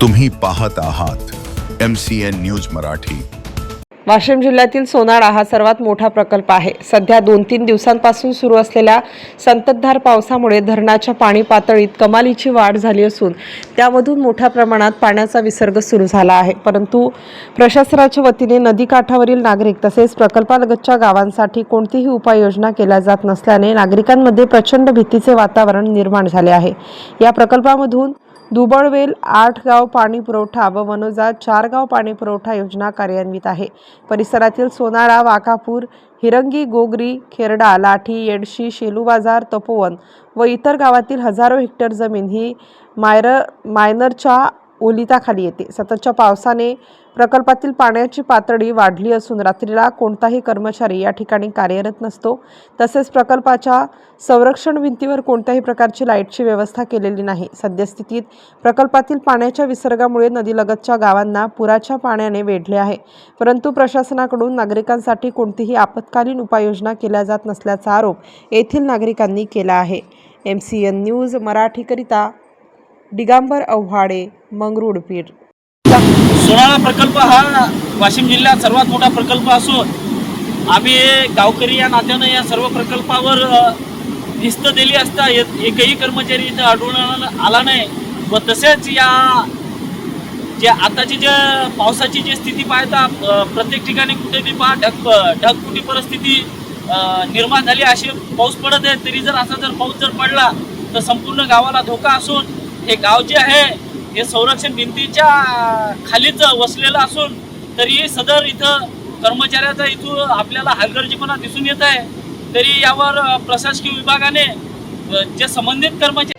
तुम्ही पाहत आहात M C N news Marathi. Washim जिल्ह्यातील सोनाळा हा सर्वात मोठा प्रकल्प आहे. सध्या दोन तीन दिवसांपासून सुरू असलेल्या संततधार पावसामुळे धरणाच्या पाणी पातळीत कमालीची वाढ झाली असून त्यामधून मोठ्या प्रमाणात पाण्याचा विसर्ग सुरू झाला आहे. परंतु प्रशासनाच्या वतीने नदीकाठावरील नागरिक तसेच प्रकल्पालगतच्या गावांसाठी कोणतीही उपाययोजना केल्या जात नसल्याने नागरिकांमध्ये प्रचंड भीतीचे वातावरण निर्माण झाले आहे. या प्रकल्पामधून दुबळवेल आठ गाव पाणी पुरवठा व मनोजा चार गाव पाणी पुरवठा योजना कार्यान्वित आहे. परिसरातील सोनारा वाकापूर हिरंगी गोगरी खेरडा लाठी येडशी शेलू बाजार तपोवन व इतर गावातील हजारो हेक्टर जमीन ही मायर मायनरच्या ओलिताखाली येते. सततच्या पावसाने प्रकल्पातील पाण्याची पातळी वाढली असून रात्रीला कोणताही कर्मचारी या ठिकाणी कार्यरत नसतो. तसेच प्रकल्पाच्या संरक्षण भिंतीवर कोणत्याही प्रकारची लाईटची व्यवस्था केलेली नाही. सद्यस्थितीत प्रकल्पातील पाण्याच्या विसर्गामुळे नदीलगतच्या गावांना पुराच्या पाण्याने वेढले आहे. परंतु प्रशासनाकडून नागरिकांसाठी कोणतीही आपत्कालीन उपाययोजना केल्या जात नसल्याचा आरोप येथील नागरिकांनी केला आहे. एम सी एन न्यूज मराठीकरिता दिगांबर आव्हाडे मंगरुळपीर सोनाळा प्रकल्प हा वाशिम जिल्ह्यात सर्वात मोठा प्रकल्प असून आम्ही गावकरी या नात्यानं या सर्व प्रकल्पावर अ, दिली असता एकही कर्मचारी इथं आढळून आला नाही. व तसेच या जे आताची जे पावसाची जी स्थिती पाहता प्रत्येक ठिकाणी कुठे बी पहा ढग ढगफुटी परिस्थिती निर्माण झाली अशी पाऊस पडत आहे तरी जर असा जर पाऊस जर पडला तर संपूर्ण गावाला धोका असून हे गाव जे आहे हे संरक्षण भिंतीच्या खालीच वसलेलं असून तरी सदर इथं कर्मचाऱ्याचा इथून आपल्याला हलगर्जीपणा दिसून येत आहे. तरी यावर प्रशासकीय विभागाने जे संबंधित कर्मचारी